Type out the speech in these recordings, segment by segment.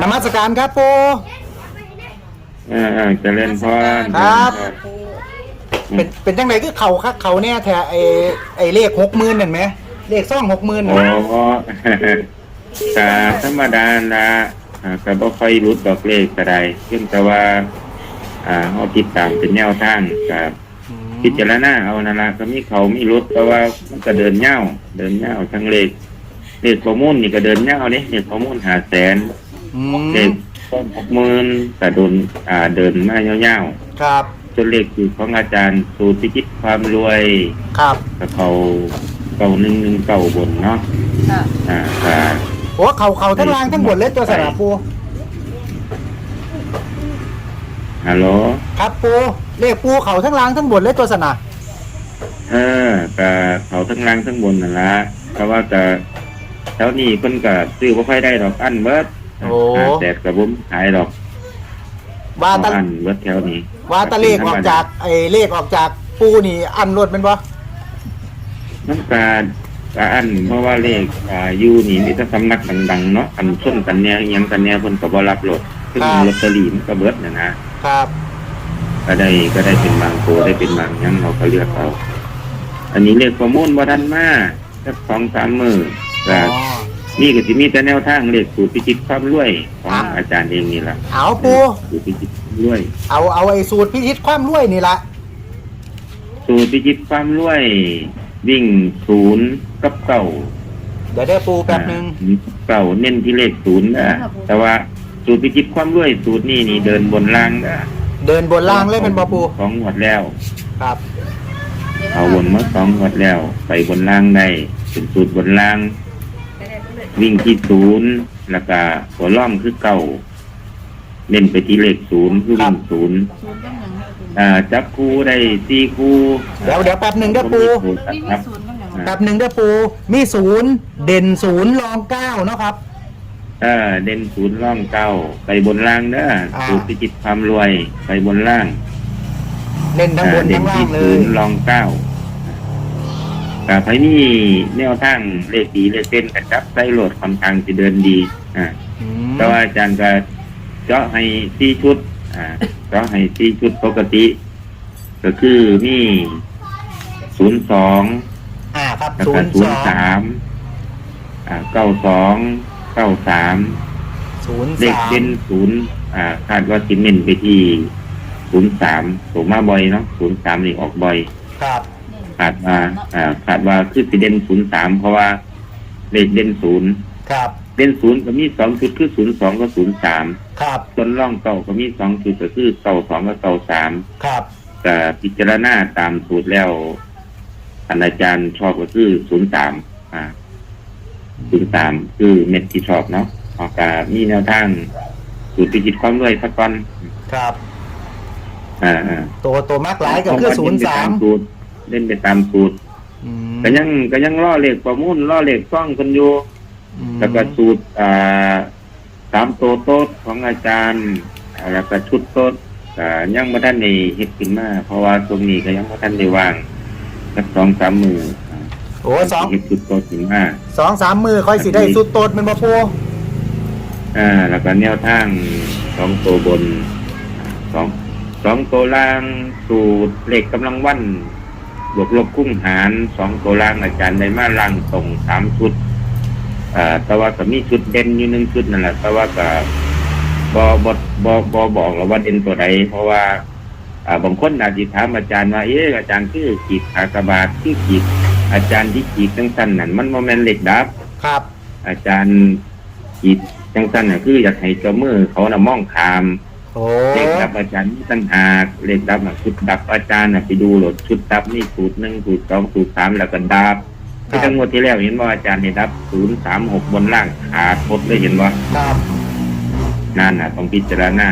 นมัสการครับปู เออเออเจริญพรครับ เป็นเป็นจังไดคือเขาคักเขาเนี่ยแถไอไอเลขหกหมื่นเห็นไหมเลขซ่องหกหมื่นโอ้โหกะธรรมดาละอ่าก็บ่ค่อยรู้ดอกเลขก็ได้เพียงแต่ว่า อ่าเฮาติดตามเป็นแนวทางกับพิจารณาเอานั่นล่ะก็มีเขามีรถแต่ว่ามันก็เดินยาวเดินยาวทั้งเลขเลขประมูลนี่ก็เดินยาวนี่เลขประมูล5แสน อืเลมขต้น60,000ก็โดนอ่าเดินมายาวครับ ๆจนเลขคือของอาจารย์สูตรพิจิตความรวยครับ กับเขาเก่าหนึ่งหนึ่งเก่าบนเนาะค่ะ อ่าค่ะโอ้เขาเขาทั้งล่างทั้งบนเลยตัวสนามปู ฮัลโหลครับปูเลขปูเขาทั้งล่างทั้งบนเลยตัวสนามเออกับเขาทั้งล่างทั้งบนนั่นละแต่ว่าจะแถวนี้เพิ่นก็ซื้อบ่ค่อยได้ดอกอันเบิด หาแต่กระบุมขายดอกว่าเอาตะอันเบิดแถวนี้ว่าตะเลขออกจากไอเลขออกจากปูนี่อันรถเป็นปะน้ำตาก็อันเพราะว่าเลขอ่าอยู่นี่มีแต่สำนักดังๆเนาะอันส้นกันเนี่ยอิหยังกันเนี่ยเพิ่นก็บ่รับรถซึ่งลอตเตอรี่มันก็เบิดน่ะนะ ครับ ก็ได้ก็ได้เป็นบางตัวได้เป็นบางอยังเราก็เลือกเอา อันนี้เรียกประมูลบ่ทันมาสักสองสามมืออ๋ก็อ นี่ก็สิมีแต่แนวทางเลขสูตรพิจิตความรวยของอ่าอาจารย์เองนี่ล่ะเอาปูสูตรพิจิตความรวย เอาเอาไอสูตรพิชิตความรวยนี่ละสูตรพิจิตความรวย วิ่งศูนย์กับเก่าเดี๋ยวได้ปูแป๊บหนึงอ่าเก่าเน้นที่เลขศูนย์นะแต่ว่าสูตรพิจิตความรวยสูตรนี่นี่เดินบนล่างนะเดินบนล่างเลยเป็นบอปูสองหมดแล้ว ครับ เอาบนมาสองหมดแล้ว ไปบนล่างได้เป็นสูตรบนล่าง วิ่งที่ศูนย์แล้วก็ตัวล่องคือเก่าเล่นไปที่เลขศูนย์คือวิ่งศูนย์ศูนย์กับหนึ่งให้คุณอ่าจับคู่ได้สี่คู่เดี๋ยวเดี๋ยวแป๊บหนึ่งเด้อปูนี่คมีรับศูนย์กับหนึ่งอ่าแป๊บหนึ่งเด้อปู มีศูนย์เด่นศูนย์รองเก้าเนาะครับเออเด่นศูนย์ล่องเก้าไปบนล่างเด้ออ่าสูตรพิจิตความรวยไปบนล่าง เล่นทั้งบนอ่าเด่ทั้นงล่าที่งเลศูยนย์ล่องเก้า แต่ไผนี่แนวทางเลขดีเลขเส้นกระจับไส้โหลดค่อนข้างจะเดินดี อ่าอืมแต่ว่าอาจารย์ก็เจาะให้สี่ชุด อ่าเจาะให้สี่ชุดปกติ ก็คือมีศูนย์สองอ่าครับแล้วศูก็นย์ศูสนอย์งสามอ่าเก้าสองเก้าสามศูนย์เลขสามเด่นศูนย์อ่าคาดว่าสิเน้นไปที่ศูนย์สามสูงมาบ่อยเนาะศูนย์สามนี่ออกบ่อย ครับ คาดว่าอ่าคาดว่าคือสิเด่นศูนย์สามเพราะว่าเลขเด่นศูนย์ครับเด่นศูนย์ก็มีสองชุดคือศูนย์สองกับศูนย์สามครับต้นร่องเก่าก็มีสองจุดก็คือเก่าสองกับเก่าสามครับแต่พิจารณาตามสูตรแล้วท่านอาจารย์ชอบก็คือศูนย์สามอ่าศูนย์สามคือเม็ดที่ชอบเนาะออกกามีแนวทางสูตรพิจิตความรวยสักก่อนครับอ่าอ่าตัวตัวมากหลายก็คือศูนย์สามสูตร เล่นไปตามสูตรอืมก็ยังก็ยังล่อเลขประมูลล่อเลขซ่องคนอยู่ อืมแล้วก็สูตรอ่าสามตัวโต๊ดของอาจารย์อ่าแล้วก็ชุดโต๊ดอ่ายังมาท่านในเฮ็ดขึ้นมาเพราะว่าตรงนี้ก็ยังมาท่านได้ว่างสักสองสามมืออ่าโอ้สองเฮ็ดชุดโต๊ดขึ้นมาสองสามมือค่อยสิได้สุดโตดเป็นบอปูอ่า แล้วก็แนวทางสองตัวบนสองสองตัวล่างสูตรเลขกำลังวัน บวกลบคุ้งหารสองตัวล่างอาจารย์ได้มาล่างตรงสามชุดอ่าแต่ว่าก็มีชุดเด่นอยู่หนึ่งชุดนั่นแหละแต่ว่าก็บอบอบอบอบอกเราว่าเด่นตัวใดเพราะว่าอ่าบางคนอาจจะถามอาจารย์ว่าเอ๊ะอาจารย์คือขีดขากระบาดคือขีดอาจารย์ที่ขีดจังสั้นนั่นมันโมเมนเหล็กดับ ครับ อาจารย์ขีดจังสั้นน่ะคืออยากให้เจ้ามือเขาน่ะมองขาม โอ้เหล็กดับอาจารย์มีตั้งหากเหล็กดับน่ะชุดดับอาจารย์น่ะไปดูโหลดชุดดับนี่สูตรหนึ่งสูตรสองสูตรสามแล้วก็ดับที่ทั้งหมดที่แล้วเห็นว่าอาจารย์เนี่ยรับศูนย์สามหกบนล่างขาดพดเลยเห็นว่าครับนั่นน่ะต้องพิจารณา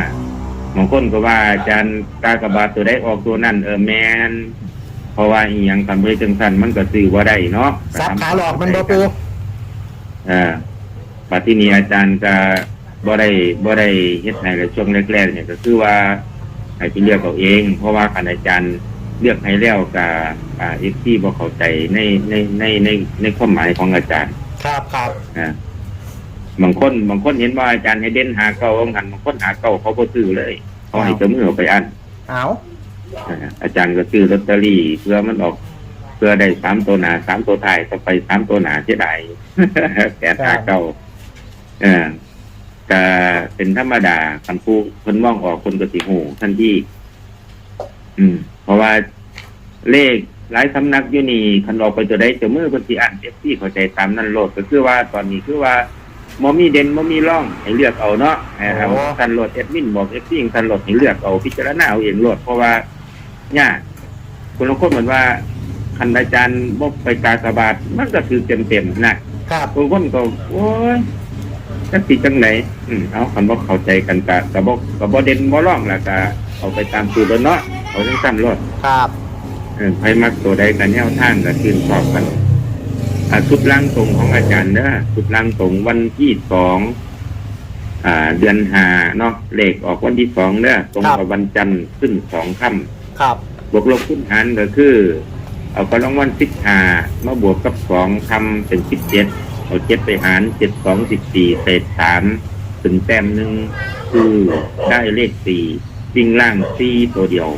บางคนก็ว่าอาจารย์กากบาทตัวได้ออกตัวนั่นเออแมนเพราะว่าอีหยังทำให้จังสันมันก็ซื้อว่าได้เนาะซับขาหลอกมันบอปูเอ่าปัจจุบันอาจารย์ก็ บ่ได้บ่ได้เฮ็ดให้ในช่วงแรกๆเนี่ยก็คือว่าให้ไปเลือกเอาเอง เพราะว่าคันอาจารย์เลือกให้แล้วกับอ่าเอฟซีบ่เข้าใจในในในในในความหมายของอาจารย์ครับครับนะบางคนบางคนเห็นว่าอาจารย์ให้เด่นหาเก่าบางหันบางคนหาเก่าเขาบ่ซื้อเลยเขาให้เจ้ามือเอาไปอันเอาอ่าอาจารย์ก็ซื้อลอตเตอรี่เพื่อมันออกเพื่อได้สามตัวหนาสามตัวท้ายต่อไปสามตัวหนาเสียดายแปดหาเก่าเออ ก็เป็นธรรมดาคันผู้คนมองออกคนก็สิหูทันทีอืม เพราะว่าเลขหลายสำนักอยู่นี่คันออกไปตัวใดเจ้ามือคนที่อ่านเอฟซีเข้าใจตามนั้นโลดก็คือว่าตอนนี้คือว่าโมมีเด่นโมมีร่องให้เลือกเอาเนาะนะครับทันโหลดเอดมินบอกเอฟซีทันโหลดให้เลือกเอาพิจารณาเอาเองโหลดเพราะว่าเนี่ยากคนละคนเหมือนว่าคันอาจารย์บกไปกากบาทมันก็คือเต็มเต็มๆนะครับบางคนก็โอ้ย จักสิจังไหนอืมเอาคันบอกเข้าใจกันกะกะบอกกะบ่เด่นบ่ร่องแล้วก็เอาไปตามสูตรแล้วเนาะเอาจังสั้นรถครับเออไผมักตัวใดกันแนวทางก็ชื่นชอบกันอ่าชุดล่างตรงของอาจารย์เด้อชุดล่างตรงวันที่สองอ่า เดือนหาเนาะเลขออกวันที่สองเด้อตรงกับวันจันทร์ขึ้นสองค่ำ ครับบวกลบคูณหารก็คือ เอากำลังวันสิบห้ามาบวกกับสองทำเป็นสิบเจ็ด เอาเจ็ดไปหารเจ็ดสองสิบสี่เศษสามถึงแต้มหนึ่งคือได้เลขสี่วิ่งล่างสี่ตัวเดียว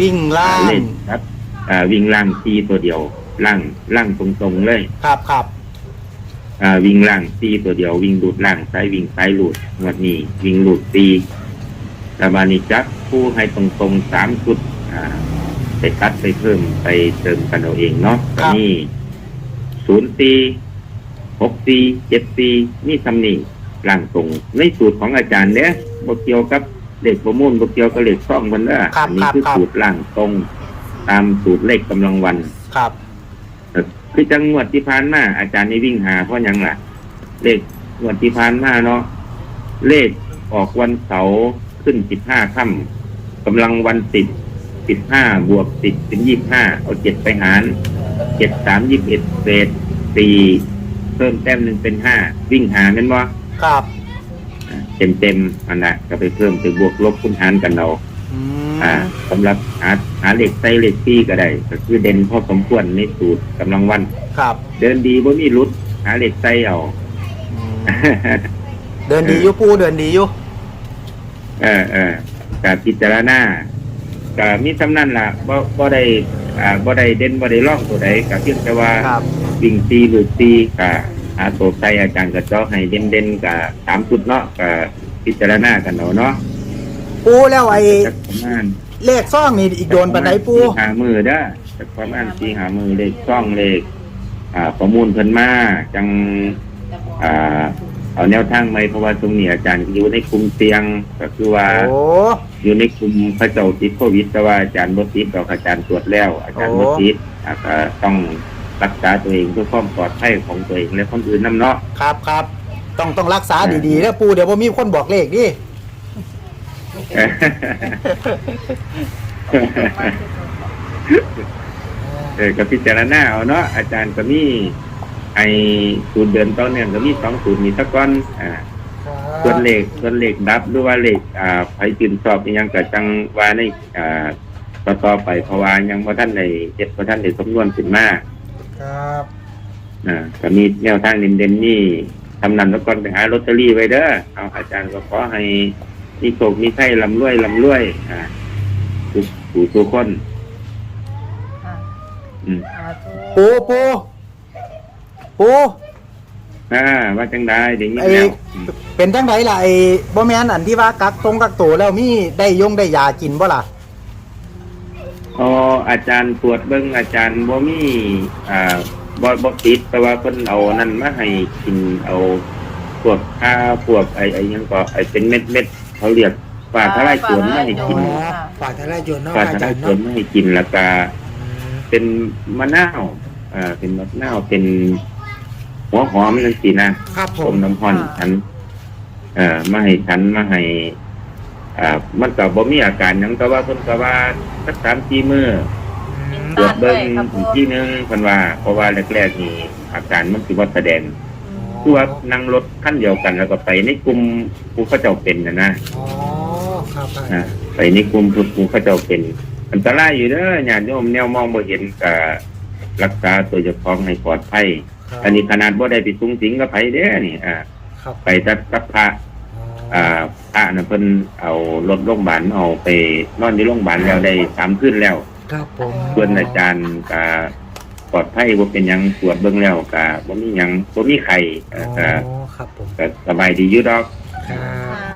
วิ่งล่าเลงขครับ อ่าวิ่งล่างสี่ตัวเดียวล่างล่างตรงๆเลยครับครับอ่าวิ่งล่างสี่ตัวเดียววิ่งดูดล่างซ้ายวิ่งซ้ายหลุดงวดนี้ วิ่งหลุดสี่แต่บานิจักผู้ให้ตรงๆสามชุด อ่าไปตัดไปเพิ่มไปเติมกันเอาเองเนาะตอนนี้ศูนย์ปี หกปีเจ็ดปีนี่ทำนี่ล่างตรงในสูตรของอาจารย์เนี่ยบเกี่ยวกับเลขประมูลบเกี่ยวกับเลขช่องมันเด้อครับอันี้ครับคือครับสูตรล่างตรง ตามสูตรเลขกำลังวันครับคือจังงวดที่ผ่านมาอาจารย์นี่วิ่งหาเพราะหยังล่ะ เลขงวดที่ผ่านมาเนาะเลขออกวันเสาร์ขึ้นสิบห้าค่ำกำลังวันสิบสิบห้าบวกสิบเป็นยี่ห้าเอาเจ็ดไปหารเจ็ดสามยี่สิบเอ็ดเศษสี่ เพิ่มแต้มหนึ่งเป็นห้าวิ่งหาแม่นว่าครับเต็มเต็มๆอันน่ะก็ไปเพิ่มไปบวกลบคูณหารกันเอาอืมอ่าสำหรับหาหาเลขไส้เลขที่ก็ได้ก็คือเด่นพอสมควรในสูตรกำลังวัน ครับ เดินดีบ่มีรุดหาเหล็กไส้เอาอืมเดินดีอยู่ปูเดินดีอยู่เออเออการพิจารณาก็มีสำนั่นล่ะบ่บ่ได้ อ่าบ่ได้เด่นบ่ได้ร่องตัวใดก็เพียงแต่ว่าครับ วิ่งตีหรือตีก็หาตัวใส่อาจารย์ก็เจาะให้เด่นเด่นๆก็สามจุดเนาะก็พิจารณากันเอาเนาะปูแล้วไอ้จักประมาณเลขซ่องนี่อีกโดนปันไหนปู สี่หามือเด้อจักประมาณสี่หามือเลขช่องเลขอ่าประมูลเพิ่นมาจัง อ่า เอาแนวทางไหมเพราะว่าตรงนี้อาจารย์อยู่ในกลุ่มเสี่ยงก็คือว่า โอ้ อยู่ในกลุ่มพระเจ้าติดโควิดแต่ว่าอาจารย์บติดเราอาจารย์ตรวจแล้ว อาจารย์บติดอ่าก็ต้องรักษาตัวเองเพื่อความปลอดภัยของตัวเองและคนอื่นนํเนาะ ครับครับ ต้องต้องรักษาดีๆแล้วปูเดี๋ยวผมมีคนบอกเลขดิ เออก็พิจารณาเอาเนาะอาจารย์ก็มี ไอศูนย์เดือนต้นเนี่ยก็มีสองศูนย์มีสักก้อนอ่าส่วนเลขส่วนเลขดับหรือว่าเลขอ่าไผจืนสอบอิหยังก็จังว่าในอ่าต่อต่อไปเพราะว่ายังบ่ทันได้เฮ็ดบ่ทันได้สมนวนขึ้นมาครับอ่าก็มีแนวทางเด่นๆนี่ทำนำแล้วก่อนไปหาลอตเตอรี่ไว้เด้อเอาอาจารย์ก็ขอให้มีโชคมีไข่ลำรวยลำรวย อ่าทุกผู้ทุกคน ค่ะอืม สาธุ ปูปู ปูอ่าว่าจังได้เดี๋ยวนี้ไอ้แล้วอืมเป็นจังไดล่ะไอ้บ่แม่นอันที่ว่ากักตรงกักตัวแล้วมีได้ยงได้ยากินบ่ล่ะอ๋ออาจารย์ตรวจเบิ่งอาจารย์บ่มีอ่าบ่บ่ติดแต่ว่าเพิ่นเอานั่นมาให้กินเอาพวกข้าวพวกไอ้ไอ้หยังก็ไอ้เป็นเม็ดเม็ดๆเขาเรียกปลาทะลายโจรมาให้กินอ๋อฝากทลายโจรเนาะปลาอาทะจาลารยย์โจเนาะรมาให้กินแล้วก็ เป็นมะนาว อ่า เป็นมะนาว เป็น หัวหอมจังซี่นะครับผต้มมน้ำร้อนฉัน เอ่อมาให้ฉันมาให้อ่ามันก็บ่มีอาการหยังแต่ว่าเพิ่นก็ว่าสัก3-4มื้อตรวจเบิ้งอีกที่หนึงเพิ่นว่า เพราะว่าแรกๆนี่อาการมันสิว่าแสดงคือว่านั่งรถขั้นเดียวกัน แล้วก็ไปในกลุ่มผู้เขาเจ้าเป็นนะนะอ๋อครับนะไปในกลุ่มผู้เขาเจ้าเป็น อันตรายอยู่เด้อญาติโยมแนวมองบ่เห็นก็รักษาตัวเจ้าของให้ปลอดภัย อันนี้ขนาดบ่ได้ไปสูงสิงกับไผเด้อนี่อ่าครับไปจัดกับพระอ๋ออ่าพระน่ะเพิ่นเอารถโรงพยาบาลเอาไปนอนที่โรงพยาบาลแล้วได้สามคืนแล้วครับผมส่วนอาจารย์ก็ปลอดภัยบ่เป็นหยังตรวจเบิ่งแล้วก็บ่มีหยังบ่มีไข้อ๋เอ่อก็อครับผมก็สบายดีอยู่ดอก ครับ